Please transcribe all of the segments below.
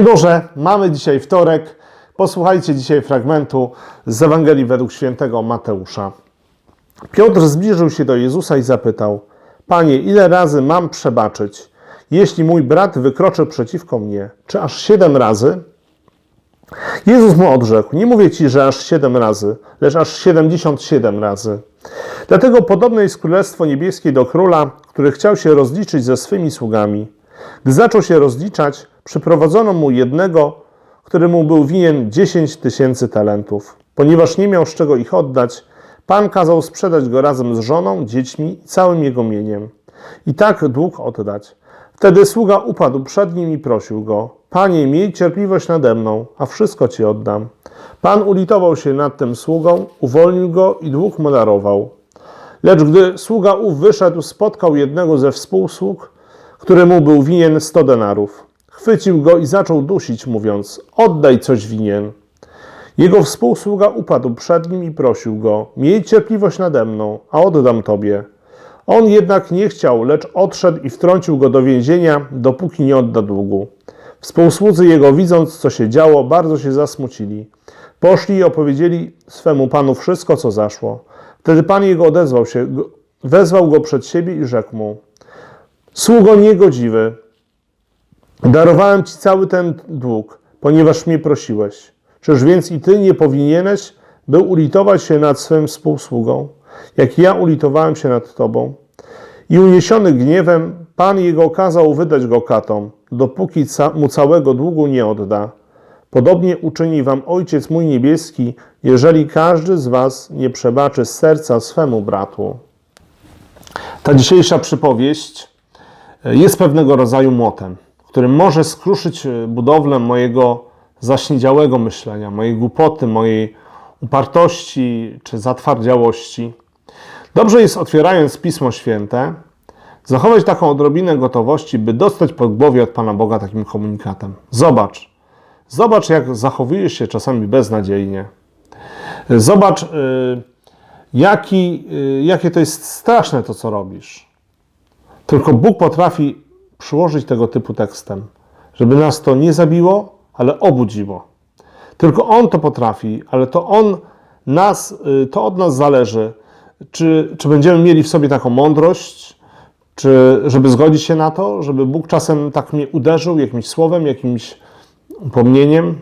Boże, mamy dzisiaj wtorek. Posłuchajcie dzisiaj fragmentu z Ewangelii według świętego Mateusza. Piotr zbliżył się do Jezusa i zapytał: Panie, ile razy mam przebaczyć, jeśli mój brat wykroczy przeciwko mnie? Czy aż siedem razy? Jezus mu odrzekł: Nie mówię ci, że aż siedem razy, lecz aż siedemdziesiąt siedem razy. Dlatego podobne jest Królestwo Niebieskie do króla, który chciał się rozliczyć ze swymi sługami. Gdy zaczął się rozliczać, przyprowadzono mu jednego, któremu był winien 10 tysięcy talentów. Ponieważ nie miał z czego ich oddać, Pan kazał sprzedać go razem z żoną, dziećmi i całym jego mieniem. I tak dług oddać. Wtedy sługa upadł przed nim i prosił go: Panie, miej cierpliwość nade mną, a wszystko ci oddam. Pan ulitował się nad tym sługą, uwolnił go i dług mu darował. Lecz gdy sługa ów wyszedł, spotkał jednego ze współsług, któremu był winien sto denarów. Chwycił go i zaczął dusić, mówiąc: Oddaj coś winien. Jego współsługa upadł przed nim i prosił go: Miej cierpliwość nade mną, a oddam tobie. On jednak nie chciał, lecz odszedł i wtrącił go do więzienia, dopóki nie odda długu. Współsłudzy jego, widząc, co się działo, bardzo się zasmucili. Poszli i opowiedzieli swemu panu wszystko, co zaszło. Wtedy pan jego odezwał się, wezwał go przed siebie i rzekł mu: Sługo niegodziwy, darowałem ci cały ten dług, ponieważ mnie prosiłeś. Czyż więc i ty nie powinieneś, by ulitować się nad swym współsługą, jak ja ulitowałem się nad tobą? I uniesiony gniewem, Pan jego kazał wydać go katom, dopóki mu całego długu nie odda. Podobnie uczyni wam Ojciec mój niebieski, jeżeli każdy z was nie przebaczy serca swemu bratu. Ta dzisiejsza przypowieść jest pewnego rodzaju młotem, który może skruszyć e, budowlę mojego zaśniedziałego myślenia, mojej głupoty, mojej upartości czy zatwardziałości. Dobrze jest, otwierając Pismo Święte, zachować taką odrobinę gotowości, by dostać po głowie od Pana Boga takim komunikatem. Zobacz, zobacz, jak zachowujesz się czasami beznadziejnie. Zobacz, y, jaki, y, jakie to jest straszne to, co robisz. Tylko Bóg potrafi przyłożyć tego typu tekstem, żeby nas to nie zabiło, ale obudziło. Tylko On to potrafi, ale to On nas, y, to od nas zależy, czy, czy będziemy mieli w sobie taką mądrość, czy żeby zgodzić się na to, żeby Bóg czasem tak mnie uderzył jakimś słowem, jakimś upomnieniem,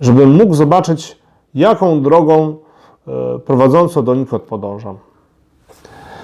żebym mógł zobaczyć, jaką drogą e, prowadzącą donikąd podążam.